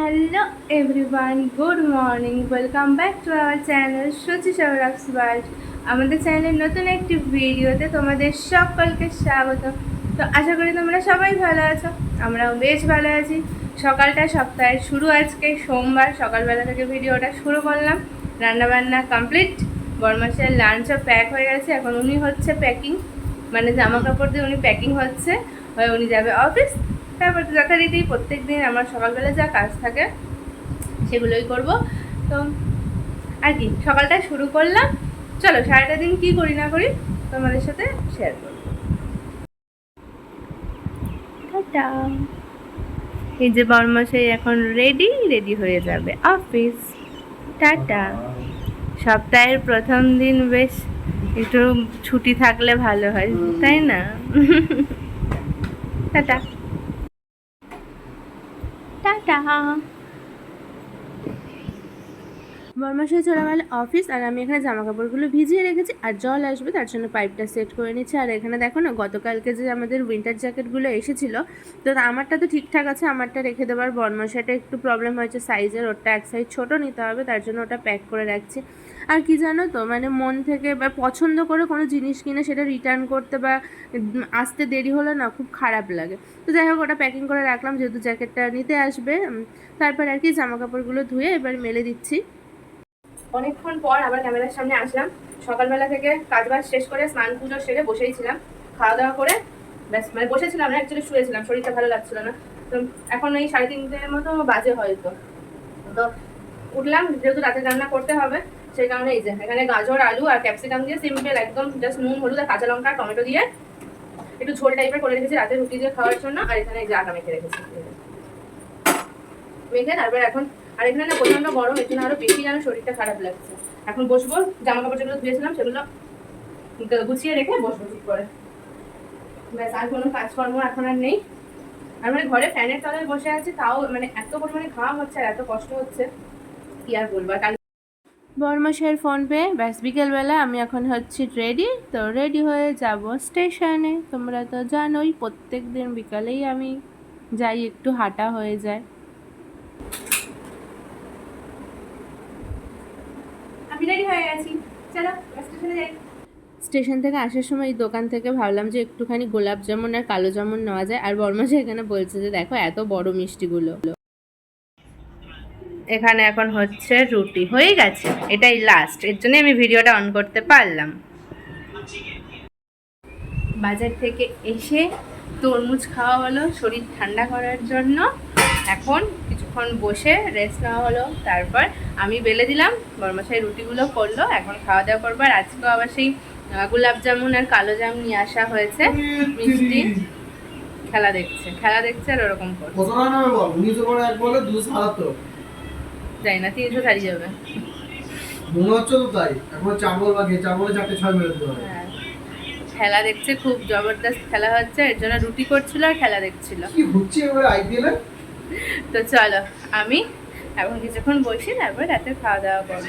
Hello everyone good morning welcome back to our channel Sachi Sourav's world আমাদের চ্যানেলের নতুন একটি ভিডিওতে তোমাদের সকলকে স্বাগত। তো আশা করি তোমরা সবাই ভালো আছো, আমরাও বেশ ভালো আছি। সকালটা সপ্তাহের শুরু আজকে, সোমবার, সকালবেলা থেকে ভিডিওটা শুরু করলাম। রান্নাবান্না কমপ্লিট বরমাসের লাঞ্চও প্যাক হয়ে গেছে। এখন উনি হচ্ছে প্যাকিং মানে জামা কাপড় দিয়ে উনি প্যাকিং হচ্ছে। হয়ে উনি যাবে অফিস তারপর যথারীতি প্রত্যেক দিন আমার সকালবেলা যা কাজ থাকে, সেগুলোই করব। তো আর কি, সকালটা শুরু করলাম। চলো, সারাটা দিন কি করি না করি তোমাদের সাথে শেয়ার করব। এই যে বর্মশাই এখন রেডি রেডি হয়ে যাবে। Office tata. সপ্তাহের প্রথম দিন বেশ একটু ছুটি থাকলে ভালো হয়, তাই না? টাটা। টাটা বর্মাশাই চলে গেল অফিস আর আমি এখানে জামা কাপড়গুলো ভিজিয়ে রেখেছি আর জল আসবে, তার জন্য পাইপটা সেট করে নিচ্ছি। আর এখানে দেখো না, গতকালকে যে আমাদের উইন্টার জ্যাকেটগুলো এসেছিল, তো আমারটা তো ঠিকঠাক আছে, আমারটা রেখে দেওয়ার বর্মাশাটা একটু প্রবলেম হয়েছে। সাইজের ওটা এক সাইজ ছোটো নিতে হবে, তার জন্য ওটা প্যাক করে রাখছি। আর কি জানো তো মানে মন থেকে বা পছন্দ করে কোনো জিনিস কিনে সেটা রিটার্ন করতে বা আসতে দেরি হলে না খুব খারাপ লাগে। তো যাই হোক, ওটা প্যাকিং করে রাখলাম, যেহেতু জ্যাকেটটা নিতে আসবে। তারপর আর কি জামা কাপড়গুলো ধুয়ে এবার মেলে দিচ্ছি। অনেকক্ষণ পর আবার ক্যামেরার সামনে আসলাম। সকালবেলা থেকে কাজ বাজ শেষ করে স্নান পুজো সেরে বসেই ছিলাম। খাওয়া দাওয়া করে ব্যাস মানে বসেছিলাম না অ্যাকচুয়ালি শুয়েছিলাম, শরীরটা ভালো লাগছিল না। তো এখন এই সাড়ে তিনটের মতো বাজে হয়তো। তো উঠলাম, যেহেতু রাতে রান্না করতে হবে, সেই কারণে এই যে, এখানে গাজর, আলু আর ক্যাপসিকাম দিয়ে সিম্পল একদম জাস্ট নুন, হলুদ আর কাঁচা লঙ্কা, টমেটো দিয়ে একটু ঝোল টাইপের করে রেখেছি রাতে রুটি দিয়ে খাওয়ার জন্য। আর এখানে এই যে আটা মেখে রেখেছি। মেখে তারপর এখন আর এখানে না প্রচণ্ড গরম এখানে আরও বেশি যেন শরীরটা খারাপ লাগছে। এখন বসবো জামা কাপড় যেগুলো ধুয়েছিলাম, সেগুলো গুছিয়ে রেখে বসবো ঠিক করে। ব্যাস, আর কোনো কাজকর্ম এখন আর নেই। আর মানে ঘরে ফ্যানের তলায় বসে আছি, তাও মানে এত পরিমাণে খাওয়া হচ্ছে আর এত কষ্ট হচ্ছে, কি আর বলব? কাল বর্মশের ফোন পেয়ে ব্যাস বিকেলবেলা আমি এখন হচ্ছি রেডি তো রেডি হয়ে যাব স্টেশনে তোমরা তো জানোই প্রত্যেক দিন বিকালেই আমি যাই, একটু হাঁটা হয়ে যায়। রেডি হয়ে গেছি। চলো স্টেশনে যাই। স্টেশন থেকে আসার সময় এই দোকান থেকে ভাবলাম যে একটুখানি গোলাপ জামুন আর কালো জামুন নেওয়া যায়, আর বর্মাসে এখানে বলছে যে দেখো এত বড় মিষ্টিগুলো। এখানে এখন হচ্ছে রুটি। হয়ে গেছে, এটাই লাস্ট এর জন্য আমি ভিডিওটা অন করতে পারলাম। বাজার থেকে এসে তরমুজ খাওয়া হলো, শরীর ঠান্ডা করার জন্য। এখন কিছুক্ষণ বসে রেস্ট নেওয়া হলো। তারপর আমি বেলে দিলাম বর্মশাই রুটিগুলো করল এখন খাওয়া দাওয়া করব। আর আজকেও আবার সেই গোলাপ জামুন আর কালো জাম নিয়ে আসা হয়েছে। মিষ্টি। খেলা দেখছে খেলা দেখছে আর ওরকম করছে। সাতাত্তর। না তিনশো ছাড়িয়ে যাবে। মনে হচ্ছে তো তাই। এখন চাবল বা ঘে চাবলে চারটে ছয় মেরে দিতে হবে। হ্যাঁ। খেলা দেখছে খুব জবরদস্ত খেলা হচ্ছে। এর জন্য রুটি করছিল আর খেলা দেখছিল। কি হচ্ছে এবার আইপিএলে তো চলো আমি এখন কিছুক্ষণ বসি তারপর রাতে খাওয়া দাওয়া করব।